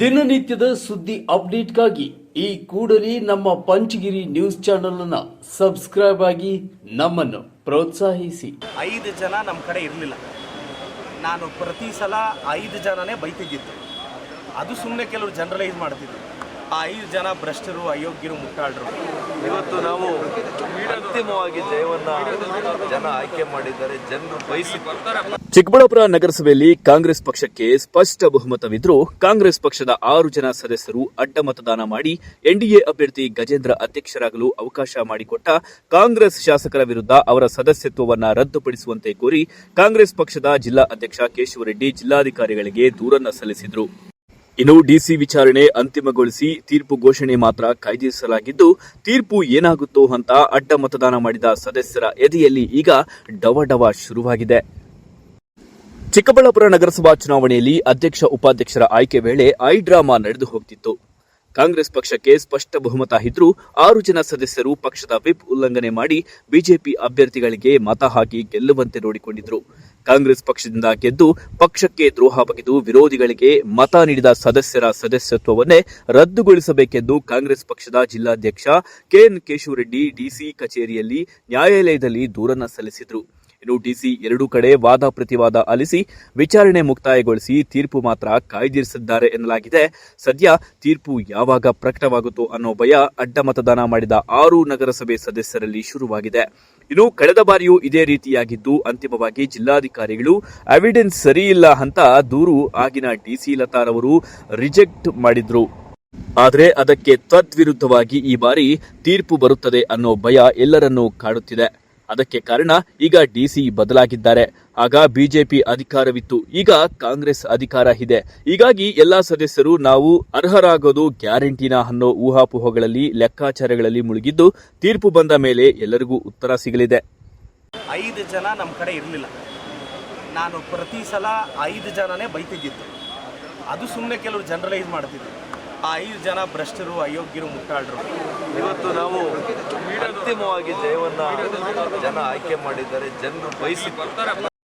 ದಿನನಿತ್ಯದ ಸುದ್ದಿ ಅಪ್ಡೇಟ್ಗಾಗಿ ಈ ಕೂಡಲೇ ನಮ್ಮ ಪಂಚಗಿರಿ ನ್ಯೂಸ್ ಚಾನೆಲ್ ಅನ್ನ ಸಬ್ಸ್ಕ್ರೈಬ್ ಆಗಿ ನಮ್ಮನ್ನು ಪ್ರೋತ್ಸಾಹಿಸಿ. ಐದು ಜನ ನಮ್ಮ ಕಡೆ ಇರಲಿಲ್ಲ. ನಾನು ಪ್ರತಿ ಸಲ ಐದು ಜನನೇ ಬೈತಿದ್ದಿತ್ತು ಅದು ಸುಮ್ಮನೆ ಕೆಲವರು ಜನರಲೈಸ್ ಮಾಡ್ತಿದ್ರು. ಆ ಐದು ಜನ ಭ್ರಷ್ಟರು, ಅಯೋಗ್ಯರು ಮುಟ್ಟಾಳರು ಇವತ್ತು ನಾವು ಅಂತಿಮವಾಗಿ ಜಯವನ್ನ ಜನ ಆಯ್ಕೆ ಮಾಡಿದ್ದಾರೆ, ಜನರು ಬಯಸಿ ಚಿಕ್ಕಬಳ್ಳಾಪುರ ನಗರಸಭೆಯಲ್ಲಿ ಕಾಂಗ್ರೆಸ್ ಪಕ್ಷಕ್ಕೆ ಸ್ಪಷ್ಟ ಬಹುಮತವಿದ್ರೂ ಕಾಂಗ್ರೆಸ್ ಪಕ್ಷದ ಆರು ಜನ ಸದಸ್ಯರು ಅಡ್ಡ ಮತದಾನ ಮಾಡಿ ಎನ್ಡಿಎ ಅಭ್ಯರ್ಥಿ ಗಜೇಂದ್ರ ಅಧ್ಯಕ್ಷರಾಗಲು ಅವಕಾಶ ಮಾಡಿಕೊಟ್ಟ ಕಾಂಗ್ರೆಸ್ ಶಾಸಕರ ವಿರುದ್ಧ ಅವರ ಸದಸ್ಯತ್ವವನ್ನು ರದ್ದುಪಡಿಸುವಂತೆ ಕೋರಿ ಕಾಂಗ್ರೆಸ್ ಪಕ್ಷದ ಜಿಲ್ಲಾ ಅಧ್ಯಕ್ಷ ಕೇಶವರೆಡ್ಡಿ ಜಿಲ್ಲಾಧಿಕಾರಿಗಳಿಗೆ ದೂರನ್ನ ಸಲ್ಲಿಸಿದರು. ಇನ್ನು ಡಿಸಿ ವಿಚಾರಣೆ ಅಂತಿಮಗೊಳಿಸಿ ತೀರ್ಪು ಘೋಷಣೆ ಮಾತ್ರ ಕಾಯ್ದಿರಿಸಲಾಗಿದ್ದು, ತೀರ್ಪು ಏನಾಗುತ್ತೋ ಅಂತ ಅಡ್ಡ ಮತದಾನ ಮಾಡಿದ ಸದಸ್ಯರ ಎದೆಯಲ್ಲಿ ಈಗ ಡವಡವ ಶುರುವಾಗಿದೆ. ಚಿಕ್ಕಬಳ್ಳಾಪುರ ನಗರಸಭಾ ಚುನಾವಣೆಯಲ್ಲಿ ಅಧ್ಯಕ್ಷ ಉಪಾಧ್ಯಕ್ಷರ ಆಯ್ಕೆ ವೇಳೆ ಐ ಡ್ರಾಮಾ ನಡೆದು ಹೋಗ್ತಿತ್ತು. ಕಾಂಗ್ರೆಸ್ ಪಕ್ಷಕ್ಕೆ ಸ್ಪಷ್ಟ ಬಹುಮತ ಇದ್ರೂ ಆರು ಜನ ಸದಸ್ಯರು ಪಕ್ಷದ ವಿಪ್ ಉಲ್ಲಂಘನೆ ಮಾಡಿ ಬಿಜೆಪಿ ಅಭ್ಯರ್ಥಿಗಳಿಗೆ ಮತ ಹಾಕಿ ಗೆಲ್ಲುವಂತೆ ನೋಡಿಕೊಂಡಿದ್ರು. ಕಾಂಗ್ರೆಸ್ ಪಕ್ಷದಿಂದ ಗೆದ್ದು ಪಕ್ಷಕ್ಕೆ ದ್ರೋಹ ಬಗೆದು ವಿರೋಧಿಗಳಿಗೆ ಮತ ನೀಡಿದ ಸದಸ್ಯರ ಸದಸ್ಯತ್ವವನ್ನೇ ರದ್ದುಗೊಳಿಸಬೇಕೆಂದು ಕಾಂಗ್ರೆಸ್ ಪಕ್ಷದ ಜಿಲ್ಲಾಧ್ಯಕ್ಷ ಕೆಎನ್ ಕೇಶವರೆಡ್ಡಿ ಡಿಸಿ ಕಚೇರಿಯಲ್ಲಿ ನ್ಯಾಯಾಲಯದಲ್ಲಿ ದೂರನ್ನ ಸಲ್ಲಿಸಿದರು. ಇನ್ನು ಡಿಸಿ ಎರಡೂ ಕಡೆ ವಾದ ಪ್ರತಿವಾದ ಆಲಿಸಿ ವಿಚಾರಣೆ ಮುಕ್ತಾಯಗೊಳಿಸಿ ತೀರ್ಪು ಮಾತ್ರ ಕಾಯ್ದಿರಿಸಿದ್ದಾರೆ ಎನ್ನಲಾಗಿದೆ. ಸದ್ಯ ತೀರ್ಪು ಯಾವಾಗ ಪ್ರಕಟವಾಗುತ್ತೋ ಅನ್ನೋ ಭಯ ಅಡ್ಡ ಮತದಾನ ಮಾಡಿದ ಆರು ನಗರಸಭೆ ಸದಸ್ಯರಲ್ಲಿ ಶುರುವಾಗಿದೆ. ಇನ್ನು ಕಳೆದ ಬಾರಿಯೂ ಇದೇ ರೀತಿಯಾಗಿದ್ದು ಅಂತಿಮವಾಗಿ ಜಿಲ್ಲಾಧಿಕಾರಿಗಳು ಎವಿಡೆನ್ಸ್ ಸರಿಯಿಲ್ಲ ಅಂತ ದೂರು ಆಗಿನ ಡಿಸಿ ಲತಾರವರು ರಿಜೆಕ್ಟ್ ಮಾಡಿದ್ರು. ಆದರೆ ಅದಕ್ಕೆ ತದ್ವಿರುದ್ಧವಾಗಿ ಈ ಬಾರಿ ತೀರ್ಪು ಬರುತ್ತದೆ ಅನ್ನೋ ಭಯ ಎಲ್ಲರನ್ನೂ ಕಾಡುತ್ತಿದೆ. ಅದಕ್ಕೆ ಕಾರಣ ಈಗ ಡಿಸಿ ಬದಲಾಗಿದ್ದಾರೆ. ಆಗ ಬಿಜೆಪಿ ಅಧಿಕಾರವಿತ್ತು. ಈಗ ಕಾಂಗ್ರೆಸ್ ಅಧಿಕಾರ ಇದೆ. ಹೀಗಾಗಿ ಎಲ್ಲಾ ಸದಸ್ಯರು ನಾವು ಅರ್ಹರಾಗೋದು ಗ್ಯಾರಂಟಿನ ಅನ್ನೋ ಊಹಾಪೋಹಗಳಲ್ಲಿ, ಲೆಕ್ಕಾಚಾರಗಳಲ್ಲಿ ಮುಳುಗಿದ್ದು ತೀರ್ಪು ಬಂದ ಮೇಲೆ ಎಲ್ಲರಿಗೂ ಉತ್ತರ ಸಿಗಲಿದೆ. ಐದು ಜನ ನಮ್ಮ ಕಡೆ ಇರಲಿಲ್ಲ. ನಾನು ಪ್ರತಿ ಸಲ ಐದು ಜನನೇ ಬೈತಿದ್ದಿತ್ತು ಅದು ಸುಮ್ಮನೆ ಕೆಲವರು ಜನರಲೈಸ್ ಮಾಡ್ತಿದ್ರು. ಆ ಐದು ಜನ ಭ್ರಷ್ಟರು, ಅಯೋಗ್ಯರು ಮುಟ್ಟಾಳರು ಇವತ್ತು ನಾವು ಅಂತಿಮವಾಗಿ ಜಯವನ್ನ ಜನ ಆಯ್ಕೆ ಮಾಡಿದ್ದಾರೆ. ಜನರು ಬಯಸಿ